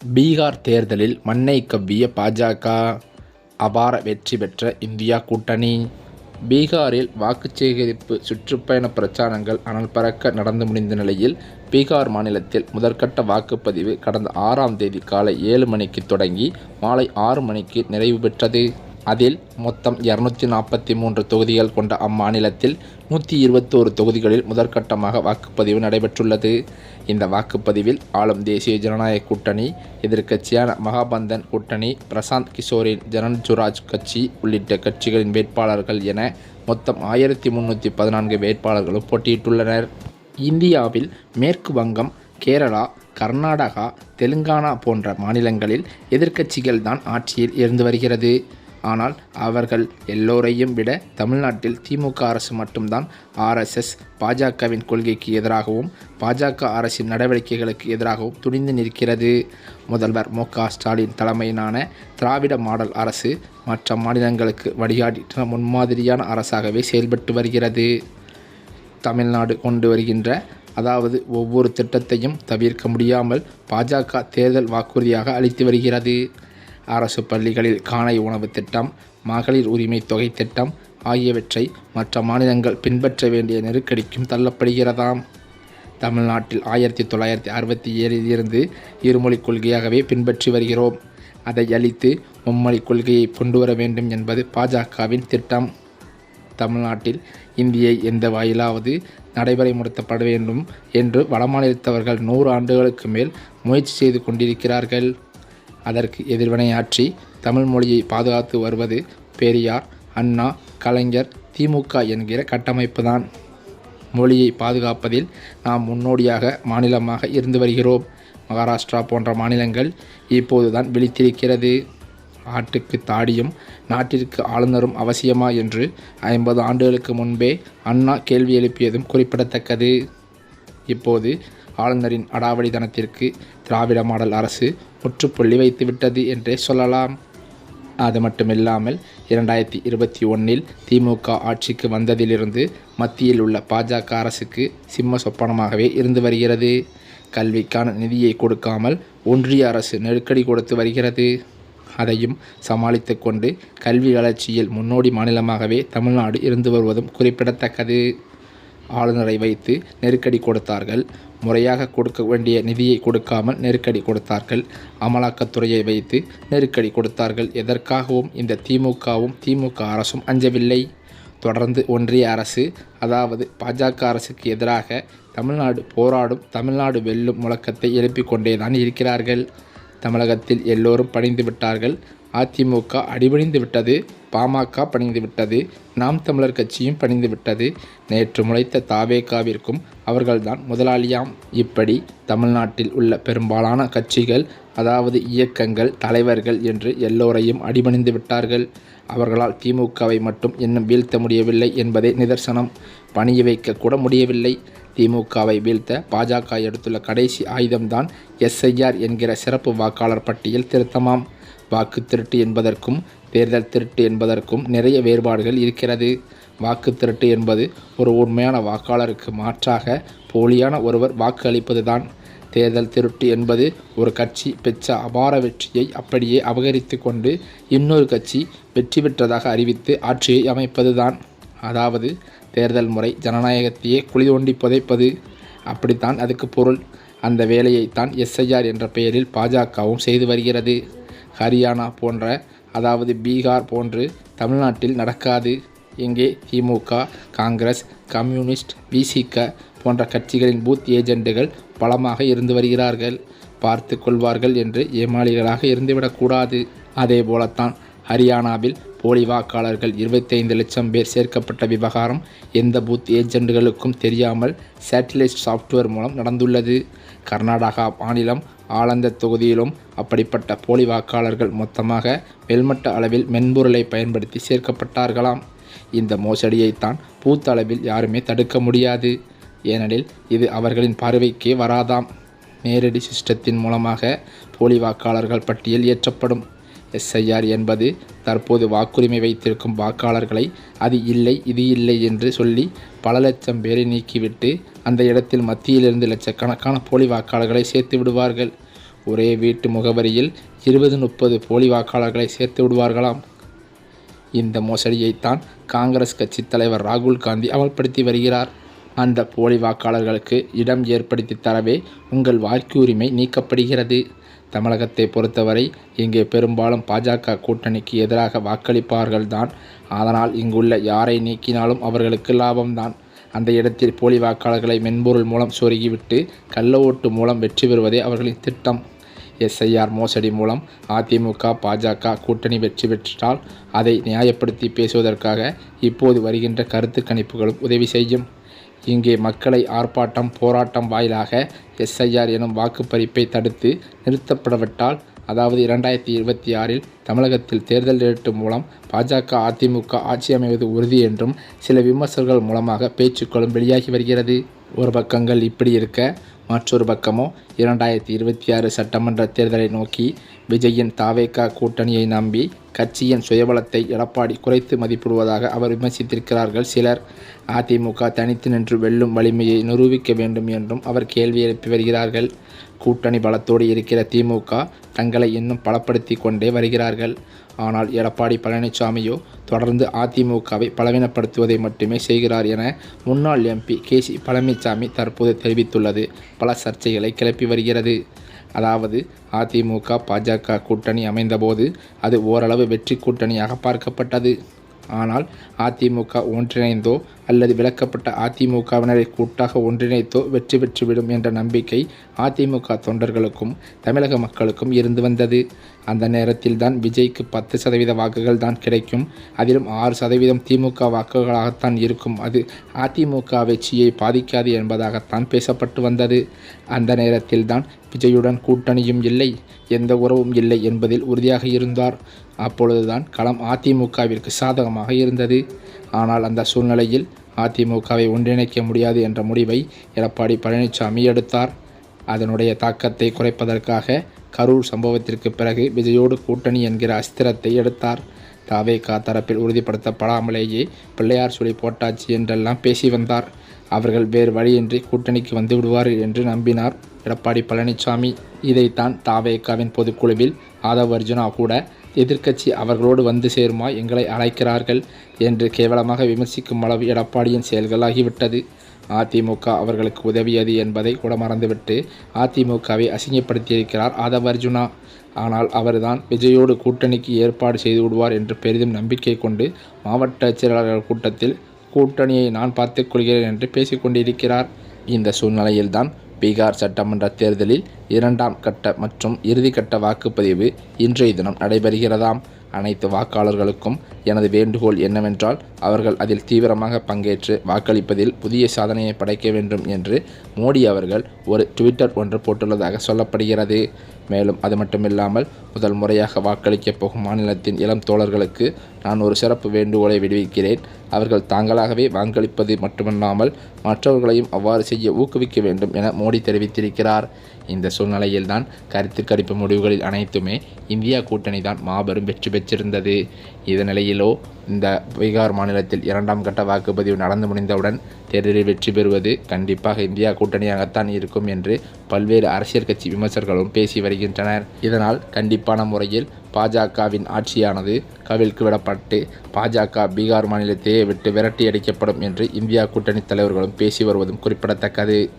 பீகார் தேர்தலில் மண்ணை கவ்விய பாஜக அபார வெற்றி பெற்ற இந்தியா கூட்டணி. பீகாரில் வாக்கு சேகரிப்பு சுற்றுப்பயண பிரச்சாரங்கள் அனல் பறக்க நடந்து முடிந்த நிலையில் பீகார் மாநிலத்தில் முதற்கட்ட வாக்குப்பதிவு கடந்த ஆறாம் தேதி காலை ஏழு மணிக்கு தொடங்கி மாலை ஆறு மணிக்கு நிறைவு பெற்றது. அதில் மொத்தம் இருநூத்தி நாற்பத்தி மூன்று தொகுதிகள் கொண்ட அம்மாநிலத்தில் நூற்றி இருபத்தோரு தொகுதிகளில் முதற்கட்டமாக வாக்குப்பதிவு நடைபெற்றுள்ளது. இந்த வாக்குப்பதிவில் ஆளும் தேசிய ஜனநாயக கூட்டணி எதிர்க்கட்சியான மகாபந்தன் கூட்டணி பிரசாந்த் கிஷோரின் ஜனன்சுராஜ் கட்சி உள்ளிட்ட கட்சிகளின் வேட்பாளர்கள் என மொத்தம் ஆயிரத்தி முன்னூற்றி பதினான்கு வேட்பாளர்களும் போட்டியிட்டுள்ளனர். இந்தியாவில் மேற்கு வங்கம் கேரளா கர்நாடகா தெலுங்கானா போன்ற மாநிலங்களில் எதிர்க்கட்சிகள் தான் ஆட்சியில் இருந்து வருகிறது. ஆனால் அவர்கள் எல்லோரையும் விட தமிழ்நாட்டில் திமுக அரசு மட்டும்தான் ஆர்எஸ்எஸ் பாஜகவின் கொள்கைக்கு எதிராகவும் பாஜக அரசின் நடவடிக்கைகளுக்கு எதிராகவும் துணிந்து நிற்கிறது. முதல்வர் மு ஸ்டாலின் தலைமையிலான திராவிட மாடல் அரசு மற்ற மாநிலங்களுக்கு வழிகாட்டின முன்மாதிரியான அரசாகவே செயல்பட்டு வருகிறது. தமிழ்நாடு கொண்டு வருகின்ற அதாவது ஒவ்வொரு திட்டத்தையும் தவிர்க்க முடியாமல் பாஜக தேர்தல் வாக்குறுதியாக அளித்து வருகிறது. அரசு பள்ளிகளில் காலை உணவு திட்டம் மகளிர் உரிமை தொகை திட்டம் ஆகியவற்றை மற்ற மாநிலங்கள் பின்பற்ற வேண்டிய நெருக்கடிக்கும் தள்ளப்படுகிறதாம். தமிழ்நாட்டில் ஆயிரத்தி தொள்ளாயிரத்தி அறுபத்தி ஏழில் இருந்து இருமொழிக் கொள்கையாகவே பின்பற்றி வருகிறோம். அதை அளித்து மும்மொழிக் கொள்கையை கொண்டு வர வேண்டும் என்பது பாஜகவின் திட்டம். தமிழ்நாட்டில் இந்தியை எந்த வாயிலாவது நடைமுறைப்படுத்தப்பட வேண்டும் என்று வடமாநிலத்தவர்கள் நூறு ஆண்டுகளுக்கு மேல் முயற்சி செய்து கொண்டிருக்கிறார்கள். அதற்கு எதிர்வினையாற்றி தமிழ் மொழியை பாதுகாத்து வருவது பெரியார் அண்ணா கலைஞர் திமுக என்கிற கட்டமைப்பு தான் மொழியை பாதுகாப்பதில் நாம் முன்னோடியாக மாநிலமாக இருந்து வருகிறோம். மகாராஷ்டிரா போன்ற மாநிலங்கள் இப்போதுதான் விழித்திருக்கிறது. ஆட்டுக்கு தாடியும் நாட்டிற்கு ஆளுநரும் அவசியமா என்று ஐம்பது ஆண்டுகளுக்கு முன்பே அண்ணா கேள்வி எழுப்பியதும் குறிப்பிடத்தக்கது. இப்போது ஆளுநரின் அடாவடித்தனத்திற்கு திராவிட மாடல் அரசு முற்றுப்புள்ளி வைத்துவிட்டது என்றே சொல்லலாம். அது மட்டுமில்லாமல் இரண்டாயிரத்தி இருபத்தி ஒன்றில் திமுக ஆட்சிக்கு வந்ததிலிருந்து மத்தியில் உள்ள பாஜக அரசுக்கு சிம்ம சொப்பனமாகவே இருந்து வருகிறது. கல்விக்கான நிதியை கொடுக்காமல் ஒன்றிய அரசு நெருக்கடி கொடுத்து வருகிறது. அதையும் சமாளித்து கொண்டு கல்வி வளர்ச்சியில் முன்னோடி மாநிலமாகவே தமிழ்நாடு இருந்து வருவதும் குறிப்பிடத்தக்கது. ஆளுநரை வைத்து நெருக்கடி கொடுத்தார்கள். முறையாக கொடுக்க வேண்டிய நிதியை கொடுக்காமல் நெருக்கடி கொடுத்தார்கள். அமலாக்கத்துறையை வைத்து நெருக்கடி கொடுத்தார்கள். எதற்காகவும் இந்த திமுகவும் திமுக அரசும் அஞ்சவில்லை. தொடர்ந்து ஒன்றிய அரசு அதாவது பாஜக அரசுக்கு எதிராக தமிழ்நாடு போராடும் தமிழ்நாடு வெல்லும் முழக்கத்தை எழுப்பிக் கொண்டேதான் இருக்கிறார்கள். தமிழகத்தில் எல்லோரும் பணிந்து விட்டார்கள். அதிமுக அடிபணிந்து விட்டது பாமக பணிந்து விட்டது நாம் தமிழர் கட்சியும் பணிந்து விட்டது. நேற்று முளைத்த தாவேகாவிற்கும் அவர்கள்தான் முதலாளியாம். இப்படி தமிழ்நாட்டில் உள்ள பெரும்பாலான கட்சிகள் அதாவது இயக்கங்கள் தலைவர்கள் என்று எல்லோரையும் அடிபணிந்து விட்டார்கள். அவர்களால் திமுகவை மட்டும் இன்னும் வீழ்த்த முடியவில்லை என்பதே நிதர்சனம். பணிய வைக்க கூட முடியவில்லை. திமுகவை வீழ்த்த பாஜக எடுத்துள்ள கடைசி ஆயுதம்தான் எஸ்ஐஆர் என்கிற சிறப்பு வாக்காளர் பட்டியல் திருத்தமாம். வாக்கு திருட்டு என்பதற்கும் தேர்தல் திருட்டு என்பதற்கும் நிறைய வேறுபாடுகள் இருக்கிறது. வாக்கு திருட்டு என்பது ஒரு உண்மையான வாக்காளருக்கு மாற்றாக போலியான ஒருவர் வாக்கு அளிப்பதுதான் தேர்தல் திருட்டு என்பது ஒரு கட்சி பெற்ற அபார வெற்றியை அப்படியே அபகரித்து கொண்டு இன்னொரு கட்சி வெற்றி பெற்றதாக அறிவித்து ஆட்சியை அமைப்பதுதான். அதாவது தேர்தல் முறை ஜனநாயகத்தையே குழி தோண்டி புதைப்பது. அப்படித்தான் அதுக்கு பொருள். அந்த வேலையைத்தான் எஸ்ஐஆர் என்ற பெயரில் பாஜகவும் செய்து வருகிறது. ஹரியானா போன்ற அதாவது பீகார் போன்று தமிழ்நாட்டில் நடக்காது. இங்கே திமுக காங்கிரஸ் கம்யூனிஸ்ட் விசிக போன்ற கட்சிகளின் பூத் ஏஜெண்டுகள் பலமாக இருந்து வருகிறார்கள். பார்த்து கொள்வார்கள் என்று ஏமாளிகளாக இருந்துவிடக்கூடாது அதே போலத்தான் ஹரியானாவில் போலி வாக்காளர்கள் இருபத்தைந்து லட்சம் பேர் சேர்க்கப்பட்ட விவகாரம் எந்த பூத் ஏஜெண்டுகளுக்கும் தெரியாமல் சேட்டிலைட் சாஃப்ட்வேர் மூலம் நடந்துள்ளது. கர்நாடகா மாநிலம் ஆலந்த தொகுதியிலும் அப்படிப்பட்ட போலி வாக்காளர்கள் மொத்தமாக மேல்மட்ட அளவில் மென்பொருளை பயன்படுத்தி சேர்க்கப்பட்டார்களாம். இந்த மோசடியைத்தான் பூத் அளவில் யாருமே தடுக்க முடியாது. ஏனெனில் இது அவர்களின் பார்வைக்கே வராதாம். நேரடி சிஸ்டத்தின் மூலமாக போலி வாக்காளர்கள் பட்டியல் ஏற்றப்படும். எஸ்ஐஆர் என்பது தற்போது வாக்குரிமை வைத்திருக்கும் வாக்காளர்களை அது இல்லை இது இல்லை என்று சொல்லி பல லட்சம் பேரை நீக்கிவிட்டு அந்த இடத்தில் மத்தியிலிருந்து லட்சக்கணக்கான போலி வாக்காளர்களை சேர்த்து விடுவார்கள். ஒரே வீட்டு முகவரியில் இருபது முப்பது போலி வாக்காளர்களை சேர்த்து விடுவார்களாம். இந்த மோசடியைத்தான் காங்கிரஸ் கட்சி தலைவர் ராகுல் காந்தி அமல்படுத்தி வருகிறார். அந்த போலி வாக்காளர்களுக்கு இடம் ஏற்படுத்தி தரவே உங்கள் வாக்குரிமை நீக்கப்படுகிறது. தமிழகத்தை பொறுத்தவரை இங்கே பெரும்பாலும் பாஜக கூட்டணிக்கு எதிராக வாக்களிப்பார்கள்தான். அதனால் இங்குள்ள யாரை நீக்கினாலும் அவர்களுக்கு லாபம்தான். அந்த இடத்தில் போலி வாக்காளர்களை மென்பொருள் மூலம் சொருகிவிட்டு கள்ள ஓட்டு மூலம் வெற்றி பெறுவதே அவர்களின் திட்டம். எஸ்ஐஆர் மோசடி மூலம் அதிமுக பாஜக கூட்டணி வெற்றி பெற்றால் அதை நியாயப்படுத்தி பேசுவதற்காக இப்போது வருகின்ற கருத்து கணிப்புகளும் உதவி செய்யும். இங்கே மக்களை ஆர்ப்பாட்டம் போராட்டம் வாயிலாக எஸ்ஐஆர் எனும் வாக்குப்பறிப்பை தடுத்து நிறுத்தப்படவிட்டால் அதாவது இரண்டாயிரத்தி இருபத்தி ஆறில் தமிழகத்தில் தேர்தல் நேரிட்டு மூலம் பாஜக அதிமுக ஆட்சி அமைவது உறுதி என்றும் சில விமர்சகர்கள் மூலமாக பேச்சுக்களும் வெளியாகி வருகிறது. ஒரு பக்கங்கள் இப்படி இருக்க மற்றொரு பக்கமோ இரண்டாயிரத்தி இருபத்தி ஆறு சட்டமன்ற தேர்தலை நோக்கி விஜயின் தாவேகா கூட்டணியை நம்பி கட்சியின் சுயபலத்தை எடப்பாடி குறைத்து மதிப்பிடுவதாக அவர் விமர்சித்திருக்கிறார்கள். சிலர் அதிமுக தனித்து நின்று வெல்லும் வலிமையை நிரூபிக்க வேண்டும் என்றும் அவர் கேள்வி எழுப்பி வருகிறார்கள். கூட்டணி பலத்தோடு இருக்கிற திமுக தங்களை இன்னும் பலப்படுத்தி கொண்டே வருகிறார்கள். ஆனால் எடப்பாடி பழனிசாமியோ தொடர்ந்து அதிமுகவை பலவீனப்படுத்துவதை மட்டுமே செய்கிறார் என முன்னாள் எம்பி கே சி பழனிசாமி தற்போது தெரிவித்துள்ளது. பல சர்ச்சைகளை கிளப்பி வருகிறது. அதாவது அதிமுக பாஜக கூட்டணி அமைந்தபோது அது ஓரளவு வெற்றி கூட்டணியாக பார்க்கப்பட்டது. ஆனால் அதிமுக ஒன்றிணைந்தோ அல்லது விலக்கப்பட்ட அதிமுகவினரை கூட்டாக ஒன்றிணைத்தோ வெற்றி பெற்றுவிடும் என்ற நம்பிக்கை அதிமுக தொண்டர்களுக்கும் தமிழக மக்களுக்கும் இருந்து வந்தது. அந்த நேரத்தில் தான் விஜய்க்கு பத்து சதவீத வாக்குகள் தான் கிடைக்கும். அதிலும் ஆறு சதவீதம் திமுக வாக்குகளாகத்தான் இருக்கும். அது அதிமுக வெற்றியை பாதிக்காது என்பதாகத்தான் பேசப்பட்டு வந்தது. அந்த நேரத்தில் தான் விஜயுடன் கூட்டணியும் இல்லை எந்த உறவும் இல்லை என்பதில் உறுதியாக இருந்தார். அப்பொழுதுதான் களம் அதிமுகவிற்கு சாதகமாக இருந்தது. ஆனால் அந்த சூழ்நிலையில் அதிமுகவை ஒன்றிணைக்க முடியாது என்ற முடிவை எடப்பாடி பழனிசாமி எடுத்தார். அதனுடைய தாக்கத்தை குறைப்பதற்காக கரூர் சம்பவத்திற்கு பிறகு விஜயோடு கூட்டணி என்கிற அஸ்திரத்தை எடுத்தார். தாவேகா தரப்பில் உறுதிப்படுத்தப்படாமலேயே பிள்ளையார் சொல்லி போட்டாச்சு என்றெல்லாம் பேசி வந்தார். அவர்கள் வேறு வழியின்றி கூட்டணிக்கு வந்து விடுவார்கள் என்று நம்பினார் எடப்பாடி பழனிசாமி. இதைத்தான் தாவேகாவின் பொதுக்குழுவில் ஆதவ் அர்ஜுனா கூட எதிர்க்கட்சி அவர்களோடு வந்து சேருமா எங்களை அழைக்கிறார்கள் என்று கேவலமாக விமர்சிக்கும் அளவு எடப்பாடியின் செயல்களாகிவிட்டது. அதிமுக அவர்களுக்கு உதவியது என்பதை கூட மறந்துவிட்டு அதிமுகவை அசிங்கப்படுத்தியிருக்கிறார் ஆதவ் அர்ஜுனா ஆனால் அவர்தான் விஜயோடு கூட்டணிக்கு ஏற்பாடு செய்து விடுவார் என்று பெரிதும் நம்பிக்கை கொண்டு மாவட்ட செயலாளர்கள் கூட்டத்தில் கூட்டணியை நான் பார்த்துக் கொள்கிறேன் என்று பேசிக்கொண்டிருக்கிறார் இந்த சூழ்நிலையில்தான் பீகார் சட்டமன்ற தேர்தலில் இரண்டாம் கட்ட மற்றும் இறுதிக்கட்ட வாக்குப்பதிவு இன்றைய தினம் நடைபெறுகிறதாம். அனைத்து வாக்காளர்களுக்கும் எனது வேண்டுகோள் என்னவென்றால் அவர்கள் அதில் தீவிரமாக பங்கேற்று வாக்களிப்பதில் புதிய சாதனையை படைக்க வேண்டும் என்று மோடி அவர்கள் ஒரு ட்விட்டர் ஒன்று போட்டுள்ளதாக சொல்லப்படுகிறது. மேலும் அது மட்டுமில்லாமல் முதல் முறையாக வாக்களிக்கப் போகும் மாநிலத்தின் இளம் தோழர்களுக்கு நான் ஒரு சிறப்பு வேண்டுகோளை விடுவிக்கிறேன். அவர்கள் தாங்களாகவே வாக்களிப்பது மட்டுமல்லாமல் மற்றவர்களையும் அவ்வாறு செய்ய ஊக்குவிக்க வேண்டும் என மோடி தெரிவித்திருக்கிறார். இந்த சூழ்நிலையில்தான் கருத்து கணிப்பு முடிவுகளில் அனைத்துமே இந்தியா கூட்டணி தான் மாபெரும் வெற்றி பெற்றிருந்தது. இதனிலையிலோ இந்த பீகார் மாநிலத்தில் இரண்டாம் கட்ட வாக்குப்பதிவு நடந்து முடிந்தவுடன் தேர்தலில் வெற்றி பெறுவது கண்டிப்பாக இந்தியா கூட்டணியாகத்தான் இருக்கும் என்று பல்வேறு அரசியல் கட்சி விமர்சகர்களும் பேசி வருகின்றனர். இதனால் கண்டிப்பான முறையில் பாஜகவின் ஆட்சியானது கவிழ்க்கு விடப்பட்டு பாஜக பீகார் மாநிலத்தையே விட்டு விரட்டி அடிக்கப்படும் என்று இந்தியா கூட்டணி தலைவர்களும் பேசி வருவதும் குறிப்பிடத்தக்கது.